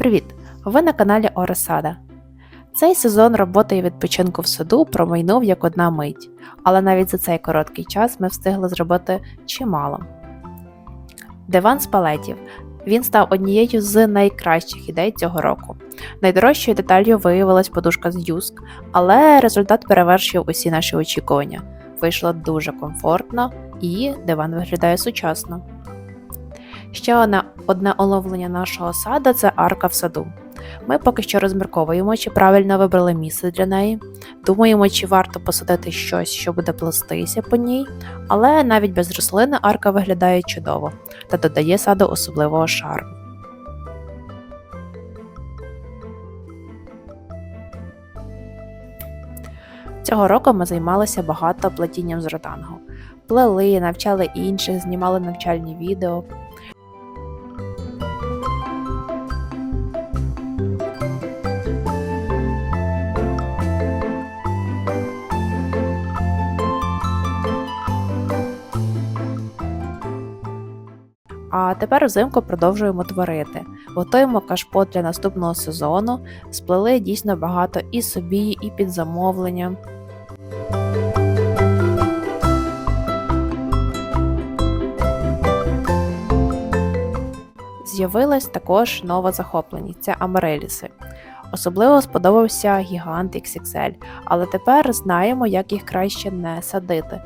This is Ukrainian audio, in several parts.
Привіт! Ви на каналі Оросада. Цей сезон роботи і відпочинку в саду промайнув як одна мить, але навіть за цей короткий час ми встигли зробити чимало. Диван з палетів. Він став однією з найкращих ідей цього року. Найдорожчою деталлю виявилась подушка з юск, але результат перевершив усі наші очікування. Вийшло дуже комфортно і диван виглядає сучасно. Ще одне, одне оновлення нашого сада це арка в саду. Ми поки що розмірковуємо, чи правильно вибрали місце для неї. Думаємо, чи варто посадити щось, що буде плестися по ній, але навіть без рослини арка виглядає чудово та додає саду особливого шарму. Цього року ми займалися багато плетінням з ротангу. Плели, навчали інших, знімали навчальні відео. А тепер взимку продовжуємо творити. Готуємо кашпот для наступного сезону, сплели дійсно багато і собі, і під замовлення. З'явилась також нова захопленість це амареліси. Особливо сподобався гігант XXL, але тепер знаємо, як їх краще не садити,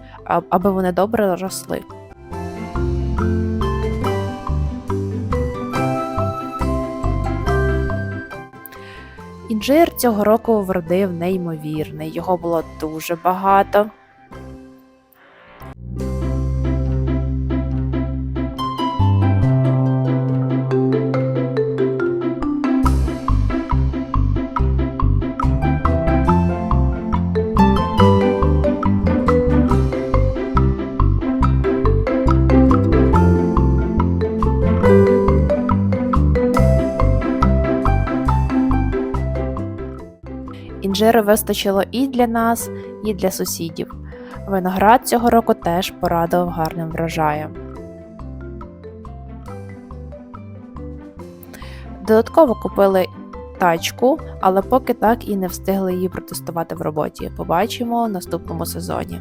аби вони добре росли. Інжир цього року вродив неймовірний, його було дуже багато. Інжиру вистачило і для нас, і для сусідів. Виноград цього року теж порадував гарним врожаєм. Додатково купили тачку, але поки так і не встигли її протестувати в роботі. Побачимо в наступному сезоні.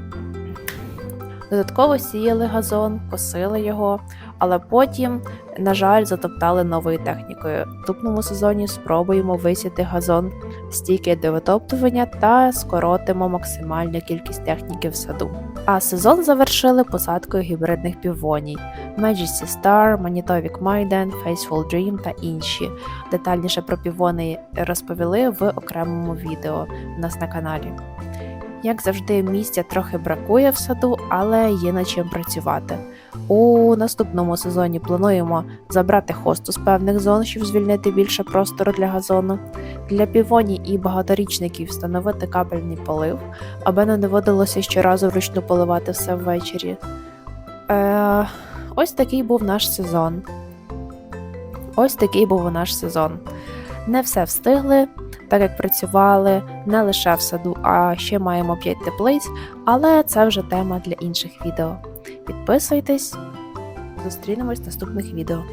Додатково сіяли газон, косили його, але потім, на жаль, затоптали новою технікою. В наступному сезоні спробуємо висіти газон стійкий до витоптування та скоротимо максимальну кількість техніки в саду. А сезон завершили посадкою гібридних півоній Majesty Star, Manitovic Maiden, Faithful Dream та інші. Детальніше про півони розповіли в окремому відео у нас на каналі. Як завжди, місця трохи бракує в саду, але є над чим працювати. У наступному сезоні плануємо забрати хосту з певних зон, щоб звільнити більше простору для газону. Для півоній і багаторічників встановити капельний полив, аби не доводилося щоразу вручну поливати все ввечері. Е, ось такий був наш сезон. Ось такий був наш сезон. Не все встигли, так як працювали не лише в саду, а ще маємо 5 теплиць, але це вже тема для інших відео. Підписуйтесь, зустрінемось в наступних відео.